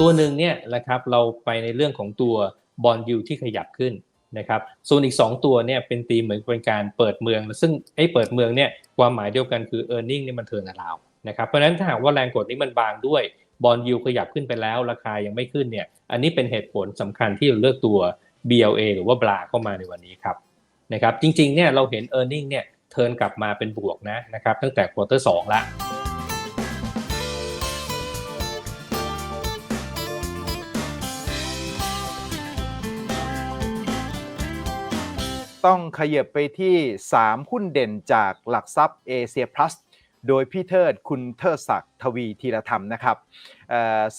ตัวหนึ่งเนี่ยนะครับเราไปในเรื่องของตัวบอลยูที่ขยับขึ้นนะครับส่วนอีก 2 ตัวเนี่ยเป็นตีเหมือนเป็นการเปิดเมือง ซึ่งไอ้เปิดเมืองเนี่ยความหมายเดียวกันคือ e a r n i n g เนี่ยมันเทินอราวนะครับเพราะฉะนั้นถ้าหากว่าแรงกดนี้มันบางด้วยบอลยูขยับขึ้นไปแล้วราคายังไม่ขึ้นเนี่ยอันนี้เป็นเหตุผลสำคัญที่เราเลือกตัว BLA หรือว่าบลาเข้ามาในวันนี้ครับนะครับจริงๆเนี่ยเราเห็น e a r n i n g เนี่ยเทินกลับมาเป็นบวกนะนะครับตั้งแต่ควอเตอร์สละ ต้องขยับไปที่ 3 หุ้นเด่นจากหลักทรัพย์เอเชียพลัสโดยพี่เทิดคุณเทิดศักดิ์ทวีธีรธรรมนะครับ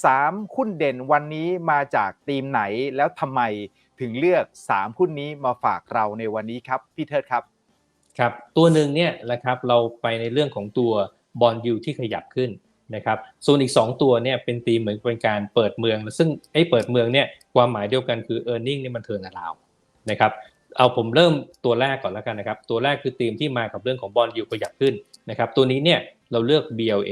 สามหุ้นเด่นวันนี้มาจากทีมไหนแล้วทำไมถึงเลือก 3 หุ้นนี้มาฝากเราในวันนี้ครับ พี่เทิดครับ ครับ ตัวหนึ่งเนี่ยนะครับเราไปในเรื่องของตัวบอลยูที่ขยับขึ้นนะครับส่วนอีก 2 ตัวเนี่ยเป็นตีมเหมือนเป็นการเปิดเมือง ซึ่งไอ้เปิดเมืองเนี่ยความหมายเดียวกันคือ e a r n i n g เนี่ยมันเทินอราวนะครับ เอาผมเริ่มตัวแรกก่อนแล้วกันนะครับ ตัวแรกคือตีมที่มากับเรื่องของบอลยูขยับขึ้นนะครับ ตัวนี้เนี่ยเราเลือก BLA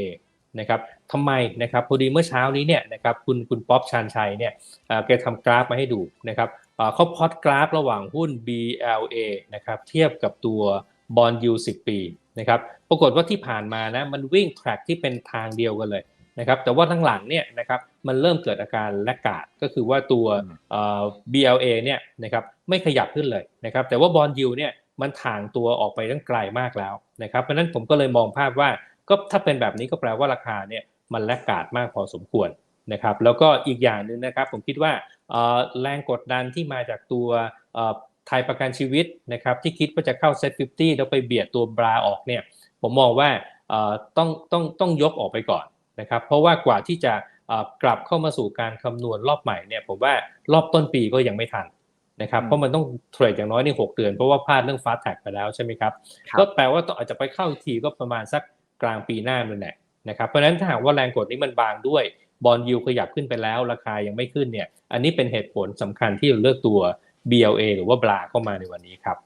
นะครับทำไมนะครับพอดีเมื่อเช้านี้เนี่ยนะครับคุณคุณป๊อปชานชัยเนี่ยอ่าแกทำกราฟมาให้ดูนะครับอ่าเขาพอดกราฟระหว่างหุ้น BLA นะครับเทียบกับตัวบอลยู10ปีนะครับปรากฏว่าที่ผ่านมานะมันวิ่งแทร็กที่เป็นทางเดียวกันเลยนะครับแต่ว่าทั้งหลังเนี่ยนะครับมันเริ่มเกิดอาการแลกกาดก็คือว่าตัวอืมเอ่อ BLA เนี่ยนะครับ ไม่ขยับขึ้นเลยนะครับแต่ว่าบอลยูเนี่ยมันถ่างตัวออกไปตั้งไกลมากแล้วนะครับเพราะนั้นผมก็เลยมองภาพว่าก็ถ้าเป็นแบบนี้ก็แปลว่าราคาเนี่ยมันแลกกาดมากพอสมควรนะครับแล้วก็อีกอย่างหนึ่งนะครับผมคิดว่าแรงกดดันที่มาจากตัวไทยประกันชีวิตนะครับที่คิดว่าจะเข้าเซ็ต50แล้วไปเบียดตัวบราออกเนี่ยผมมองว่าต้องต้องต้องยกออกไปก่อนนะครับเพราะว่ากว่าที่จะกลับเข้ามาสู่การคำนวณรอบใหม่เนี่ยผมว่ารอบต้นปีก็ยังไม่ทัน นะครับอืมเพราะมันต้องเทรดอย่างน้อยใน6เดือน เพราะว่าพลาดเรื่องฟาสแท็กไปแล้วใช่ไหมครับครับก็แปลว่าต้องอาจจะไปเข้าอีกทีก็ประมาณสักกลางปีหน้านั่นแหละนะครับเพราะฉะนั้นถ้าหากว่าแรงกดนี้มันบางด้วยบอลยูขยับขึ้นไปแล้วราคายังไม่ขึ้นเนี่ย อันนี้เป็นเหตุผลสำคัญที่เราเลือกตัว BLA หรือว่าบลาเข้ามาในวันนี้ครับ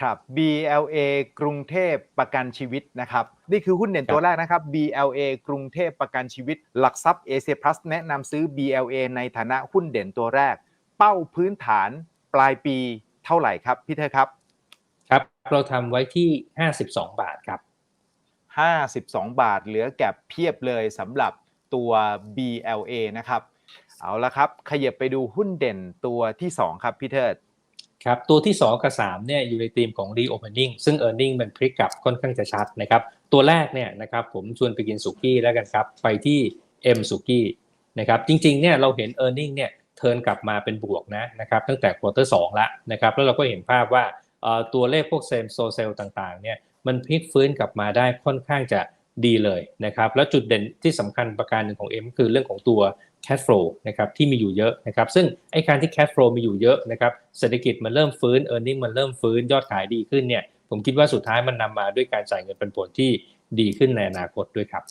ครับ BLA กรุงเทพประกันชีวิตนะครับ นี่คือหุ้นเด่นตัวแรกนะครับ BLA กรุงเทพประกันชีวิต หลักทรัพย์เอเชียพลัสแนะนำซื้อ BLA ในฐานะหุ้นเด่นตัวแรก เป้าพื้นฐานปลายปีเท่าไหร่ครับพี่เธอครับ ครับเราทำไว้ที่ 52 บาทครับ 52 บาทเหลือแก็บเพียบเลยสำหรับตัว BLA นะครับ เอาละครับ ขยับไปดูหุ้นเด่นตัวที่ 2 ครับพี่เทิดครับตัวที่ 2 กับ 3เนี่ยอยู่ในธีมของ reopening ซึ่ง earning มันพลิกกลับค่อนข้างจะชัดนะครับตัวแรกเนี่ยนะครับผมชวนไปกินสุกี้แล้วกันครับ ไปที่ M สุกี้นะครับจริงๆเนี่ยเราเห็น earning เนี่ย เทิร์นกลับมาเป็นบวกนะนะครับตั้งแต่ควอเตอร์สองละนะครับแล้วเราก็เห็นภาพว่าตัวเลขพวกเซมโซเซลต่างๆเนี่ยมันพลิกฟื้นกลับมาได้ค่อนข้างจะดีเลยนะครับแล้วจุดเด่นที่สำคัญประการหนึ่งของ M คือเรื่องของตัว cash flow นะครับที่มีอยู่เยอะนะครับซึ่งไอ้การที่ cash flow มีอยู่เยอะนะครับเศรษฐกิจมันเริ่มฟื้น e a r n i n g มันเริ่มฟื้นยอดขายดีขึ้นเนี่ยผมคิดว่าสุดท้ายมันนำมาด้วยการจ่ายเงินเป็นผลที่ดีขึ้นในอนาคตด้วยครับ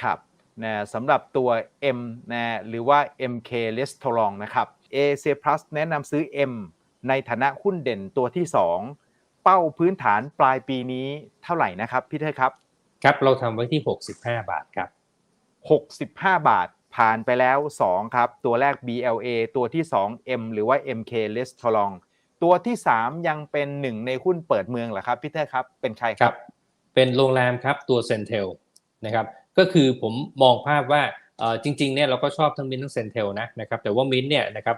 ครับ นะสำหรับตัว M นะหรือว่า MK Restaurant นะครับ AC Plus แนะนำซื้อ M ในฐานะหุ้นเด่นตัวที่ 2 เป้าพื้นฐานปลายปีนี้เท่าไหร่นะครับพี่เทอครับ ครับเราทำไว้ที่ 65 บาทครับ 65 บาทผ่านไปแล้ว 2 ครับ ตัวแรก BLA ตัวที่ 2 M หรือว่า MK Restaurant ตัวที่ 3 ยังเป็นหนึ่งในหุ้นเปิดเมืองเหรอครับพี่เทอครับเป็นใครคครัรับบเป็นโรงแรมครับตัวเซนเทลนะครับ ก็คือผมมองภาพว่าจริงๆเนี่ยเราก็ชอบทั้งมินทั้งเซนเทลนะนะครับแต่ว่ามินเนี่ยนะครับ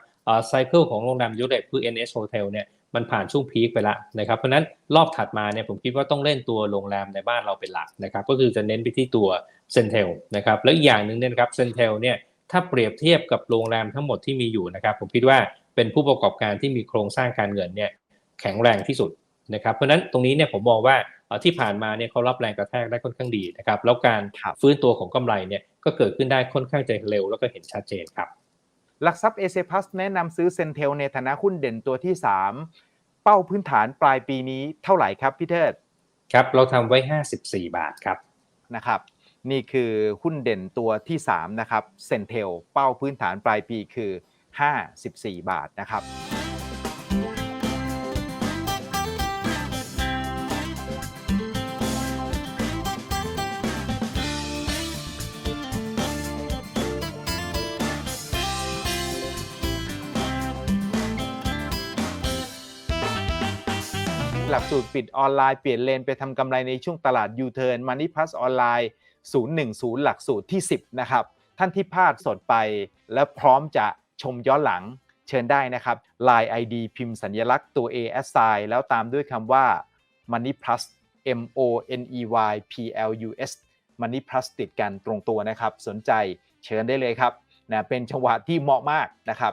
ไซเคิลของโรงแรมยุโรปคือ NH Hotel เนี่ยมันผ่านช่วงพีคไปแล้วนะครับเพราะนั้นรอบถัดมาเนี่ยผมคิดว่าต้องเล่นตัวโรงแรมในบ้านเราเป็นหลักนะครับก็คือจะเน้นไปที่ตัวเซนเทลนะครับแล้วอีกอย่างหนึ่งเนี่ยครับเซนเทลเนี่ยถ้าเปรียบเทียบกับโรงแรมทั้งหมดที่มีอยู่นะครับผมคิดว่าเป็นผู้ประกอบการที่มีโครงสร้างการเงินเนี่ยแข็งแรงที่สุดนะครับเพราะนั้นตรงนี้เนี่ยผมมองว่า ที่ผ่านมาเนี่ยเขารับแรงกระแทกได้ค่อนข้างดีนะครับแล้วการครับฟื้นตัวของกำไรเนี่ยก็เกิดขึ้นได้ค่อนข้างจะเร็วแล้วก็เห็นชัดเจนครับหลักทรัพย์ AC Plus แนะนำซื้อเซนเทลในฐานะหุ้นเด่นตัวที่ 3 เป้าพื้นฐานปลายปีนี้เท่าไหร่ครับพี่เทิดครับเราทำไว้ 54 บาทครับนะครับ นี่คือหุ้นเด่นตัวที่ 3 นะครับเซนเทลเป้าพื้นฐานปลายปีคือ 54 บาทนะครับ หลักสูตรปิดออนไลน์เปลี่ยนเลนไปทำกำไรในช่วงตลาด U-turn Money Plus ออนไลน์ 010 หลักสูตรที่ 10 นะครับ ท่านที่พลาดสดไป และพร้อมจะชมย้อนหลังเชิญได้นะครับ Line ID พิมพ์สัญลักษณ์ตัว A S I แล้วตามด้วยคำว่า Money Plus M O N E Y P L U S Money Plus ติดกันตรงตัวนะครับ สนใจเชิญได้เลยครับนะเป็นจังหวะที่เหมาะมากนะครับ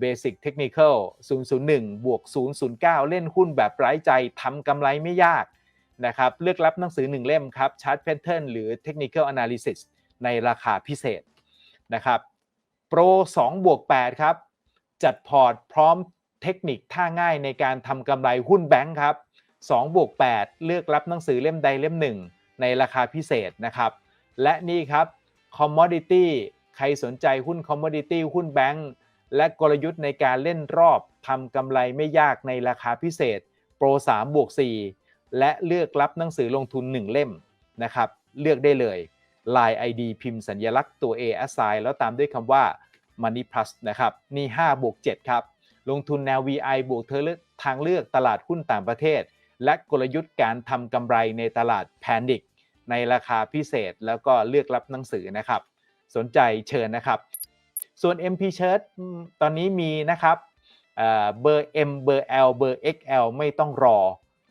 เบสิกเทคนิคอล001 บวก 009 เล่นหุ้นแบบไร้ใจทำกำไรไม่ยากนะครับเลือกรับหนังสือ 1 เล่มครับ Chart Pattern หรือ Technical Analysis ในราคาพิเศษนะครับโปร2บวก8ครับ จัดพอร์ตพร้อมเทคนิคท่าง่ายในการทำกำไรหุ้นแบงค์ครับ2บวก8เลือกรับหนังสือเล่มใดเล่มหนึ่งในราคาพิเศษนะครับ และนี่ครับ Commodity ใครสนใจหุ้น Commodity หุ้นแบงค์ และกลยุทธ์ในการเล่นรอบทำกำไรไม่ยากในราคาพิเศษ โปร 3 บวก 4 และเลือกรับหนังสือลงทุน 1 เล่มนะครับ เลือกได้เลย Line ID พิมพ์สัญลักษณ์ตัว A assign แล้วตามด้วยคำว่า Money Plus นะครับ นี่ 5 บวก 7 ครับ ลงทุนแนว VI บวกเธอเลือกทางเลือกตลาดหุ้นต่างประเทศ และกลยุทธ์การทำกำไรในตลาด Panic ในราคาพิเศษแล้วก็เลือกรับหนังสือนะครับ สนใจเชิญนะครับ ส่วน MP Shirt ตอนนี้มีนะครับเอ่อเบอร์ M เบอร์ L เบอร์ XL ไม่ต้องรอ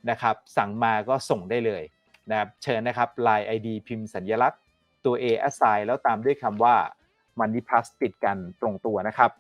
นะครับสั่งมาก็ส่งได้เลยนะครับเชิญนะครับ Line ID พิมพ์สัญลักษณ์ตัว A assign แล้วตามด้วยคำว่า Money Plus ติดกันตรงตัวนะครับ